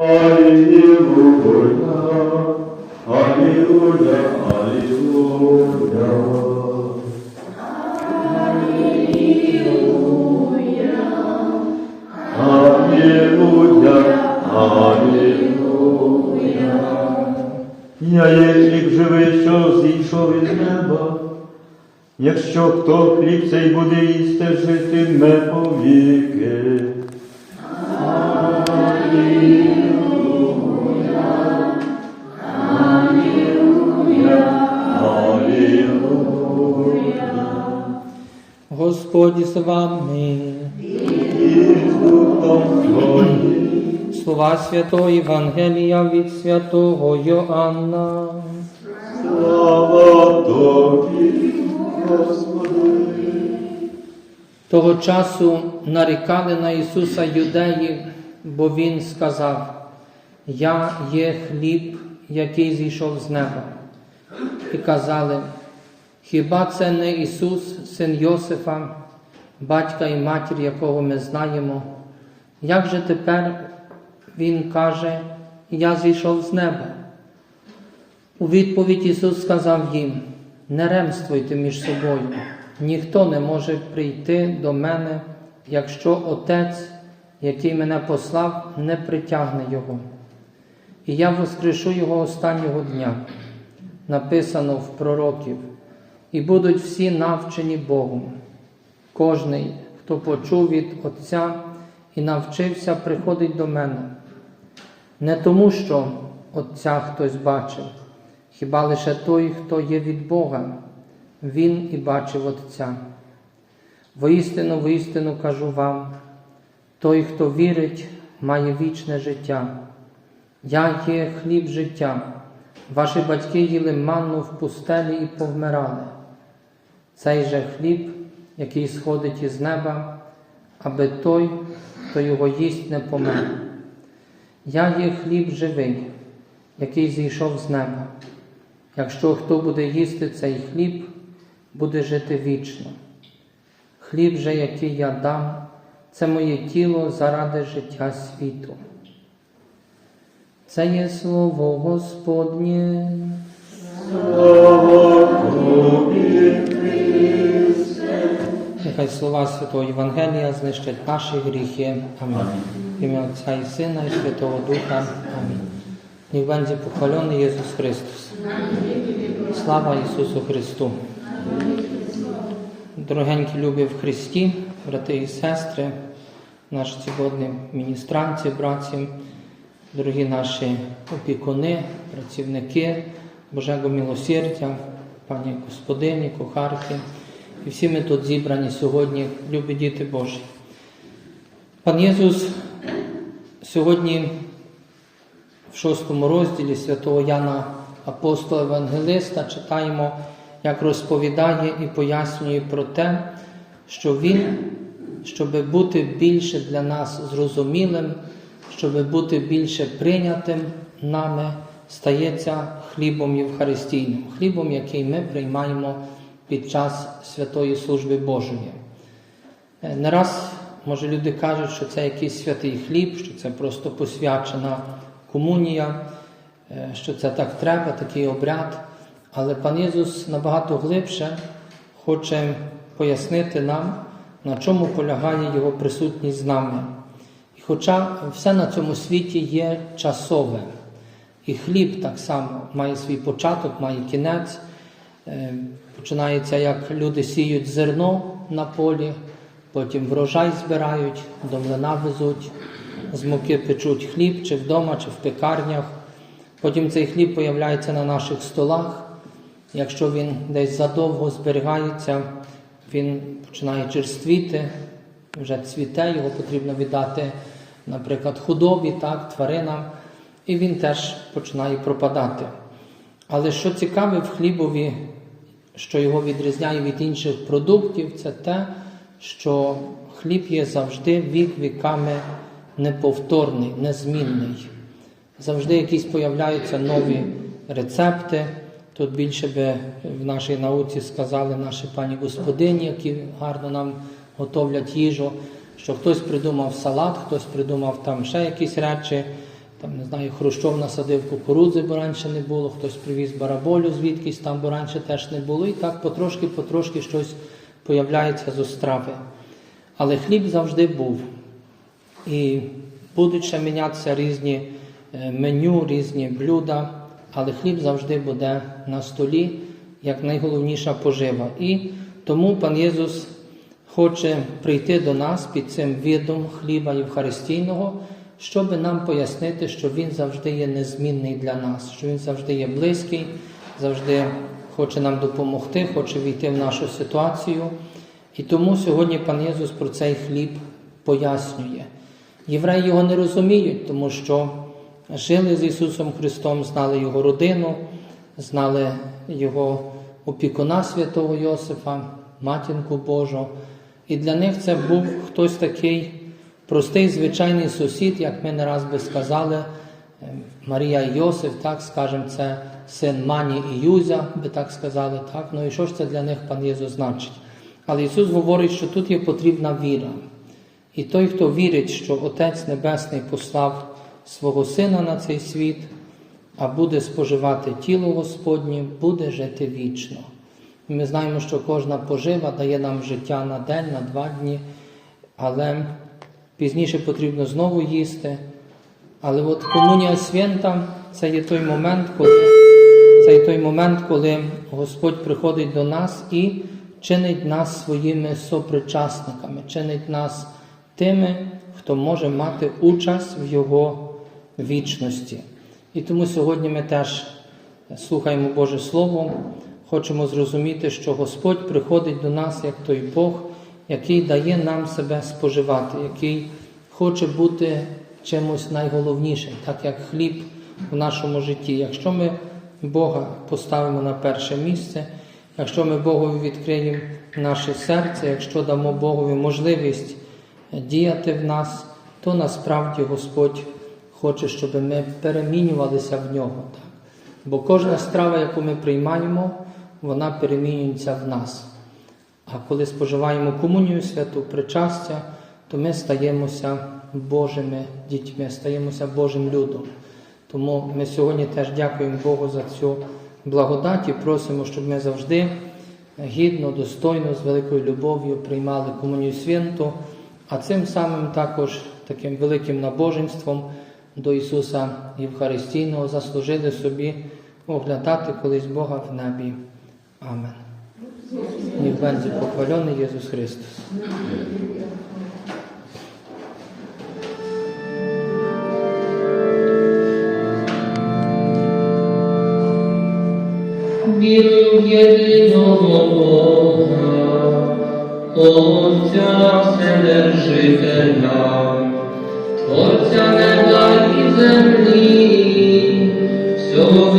Я є хліб живий, що зійшов із неба. Якщо хто хліб цей буде їсти, житиме повіки. Господь з вами. Слова Святого Євангелія від святого Йоанна. Слава Тобі, Господи. Того часу нарікали на Ісуса юдеї, бо Він сказав: Я є хліб, який зійшов з неба. І казали, хіба це не Ісус, син Йосифа, батька і матір, якого ми знаємо? Як же тепер Він каже, Я зійшов з неба? У відповідь Ісус сказав їм: Не ремствуйте між собою, ніхто не може прийти до мене, якщо Отець, який мене послав, не притягне Його. І я воскрешу Його останнього дня, написано в пророків, і будуть всі навчені Богом. Кожний, хто почув від Отця і навчився, приходить до мене. Не тому, що Отця хтось бачив, хіба лише той, хто є від Бога, Він і бачив Отця. Воістину, воістину кажу вам, той, хто вірить, має вічне життя. Я є хліб життя. Ваші батьки їли манну в пустелі і повмирали. Цей же хліб, який сходить із неба, аби той, хто його їсть, не помер. Я є хліб живий, який зійшов з неба. Якщо хто буде їсти цей хліб, буде жити вічно. Хліб же, який я дам, це моє тіло заради життя світу. Це є слово Господнє. Слава Тобі. Нехай слова Святого Євангелія знищать наші гріхи. Амінь. В ім'я Отця і Сина і Святого Духа. Амінь. Niech będzie pochwalony Jezus Chrystus. Слава Ісусу Христу. Дорогенькі любі в Христі, брати і сестри, наші сьогодні міністранці, братці, дорогі наші опікуни, працівники Божого милосердя, пані господині, кухарки, і всі ми тут зібрані сьогодні, любі діти Божі. Пан Єсус сьогодні в шостому розділі святого Яна Апостола Евангелиста читаємо, як розповідає і пояснює про те, що Він, щоб бути більше для нас зрозумілим, щоб бути більше прийнятим нами, стається хлібом Євхаристійним, хлібом, який ми приймаємо під час святої служби Божої. Е, Не раз, може, люди кажуть, що це якийсь святий хліб, що це просто посвячена комунія, е, що це так треба, такий обряд. Але пан Ісус набагато глибше хоче пояснити нам, на чому полягає Його присутність з нами. І хоча все на цьому світі є часове, і хліб так само має свій початок, має кінець. Е, Починається, як люди сіють зерно на полі, потім врожай збирають, до млина везуть, з муки печуть хліб, чи вдома, чи в пекарнях. Потім цей хліб появляється на наших столах. Якщо він десь задовго зберігається, він починає черствіти, вже цвіте, його потрібно віддати, наприклад, худобі, так, тваринам, і він теж починає пропадати. Але що цікаве в хлібові, що його відрізняє від інших продуктів, це те, що хліб є завжди вік віками неповторний, незмінний. Завжди якісь появляються нові рецепти. Тут більше би в нашій науці сказали наші пані господині, які гарно нам готовлять їжу, що хтось придумав салат, хтось придумав там ще якісь речі. Там не знаю, Хрущов насадив кукурудзи, бо раніше не було, хтось привіз бараболю звідкись там, бо раніше теж не було. І так потрошки-потрошки щось появляється з острави. Але хліб завжди був. І будуть ще мінятися різні е, меню, різні блюда, але хліб завжди буде на столі як найголовніша пожива. І тому пан Єсус хоче прийти до нас під цим видом хліба Євхаристійного, щоб нам пояснити, що Він завжди є незмінний для нас, що Він завжди є близький, завжди хоче нам допомогти, хоче війти в нашу ситуацію. І тому сьогодні пан Єсус про цей хліб пояснює. Євреї його не розуміють, тому що жили з Ісусом Христом, знали Його родину, знали Його опікуна святого Йосифа, матінку Божу. І для них це був хтось такий простий, звичайний сусід, як ми не раз би сказали, е, Марія і Йосиф, так скажемо, це син Мані і Юзя, би так сказали. Так? Ну і що ж це для них пан Єсус значить? Але Ісус говорить, що тут є потрібна віра. І той, хто вірить, що Отець Небесний послав свого Сина на цей світ, а буде споживати тіло Господнє, буде жити вічно. Ми знаємо, що кожна пожива дає нам життя на день, на два дні, але пізніше потрібно знову їсти. Але от комунія свята це є той момент, коли це є той момент, коли Господь приходить до нас і чинить нас своїми сопричасниками, чинить нас тими, хто може мати участь в Його вічності. І тому сьогодні ми теж слухаємо Боже Слово, хочемо зрозуміти, що Господь приходить до нас як той Бог, який дає нам себе споживати, який хоче бути чимось найголовнішим, так як хліб в нашому житті. Якщо ми Бога поставимо на перше місце, якщо ми Богові відкриємо наше серце, якщо дамо Богові можливість діяти в нас, то насправді Господь хоче, щоб ми перемінювалися в нього. Бо кожна страва, яку ми приймаємо, вона перемінюється в нас. А коли споживаємо комунію святу, причастя, то ми стаємося Божими дітьми, стаємося Божим людом. Тому ми сьогодні теж дякуємо Богу за цю благодать і просимо, щоб ми завжди гідно, достойно, з великою любов'ю приймали комунію святу, а цим самим також таким великим набоженством до Ісуса Євхаристійного заслужили собі оглядати колись Бога в небі. Амен. Niech będzie pochwalony Jezus Chrystus. Wierzę w jedynego Boga, Ojca Wседержителя, Творця неба і землі, всього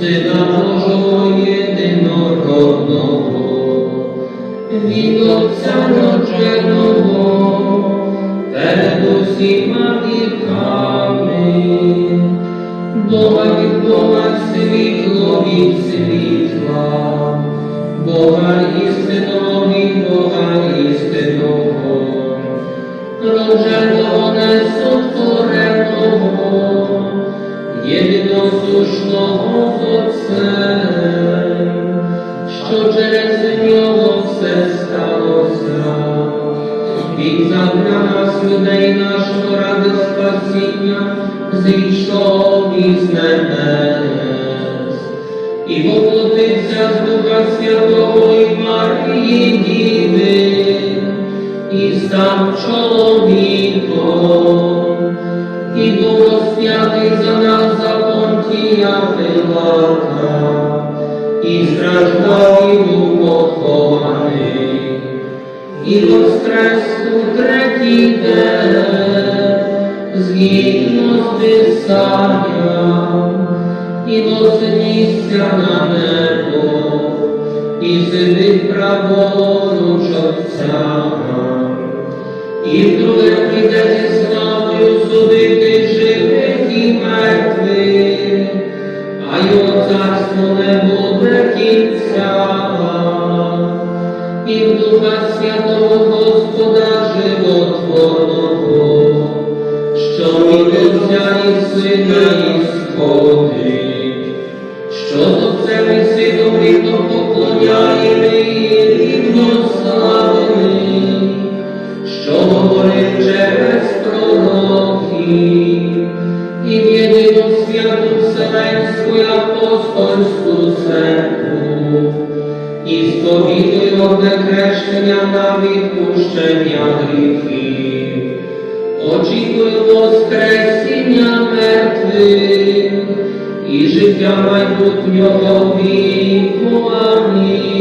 Сина Божого єдинородного, від Отця родженого, перед усіма віками, Бога від Бога світло від світла, Бога істинного від Бога істинного, родженого несотвореного, єдиносушного з Отцем, що через нього все сталося. Він задля нас людей нашого ради спасіння зійшов із небес і воплотився з Духа Святого і Марії Діви, і став чоловіком, і був понтія Пилата, і був похований, і воскрес у третій день, згідно з Писанням, і вознісся на небо, і сидить праворуч Отця, і вдруге прийде зі до небу кінця, і Духа Святого Господа Животворного, що від Отця і Сина і сповідую одне хрещення на відпущення гріхів. очікуй воскресіння мертвих і життя майбутнього віку. Амінь.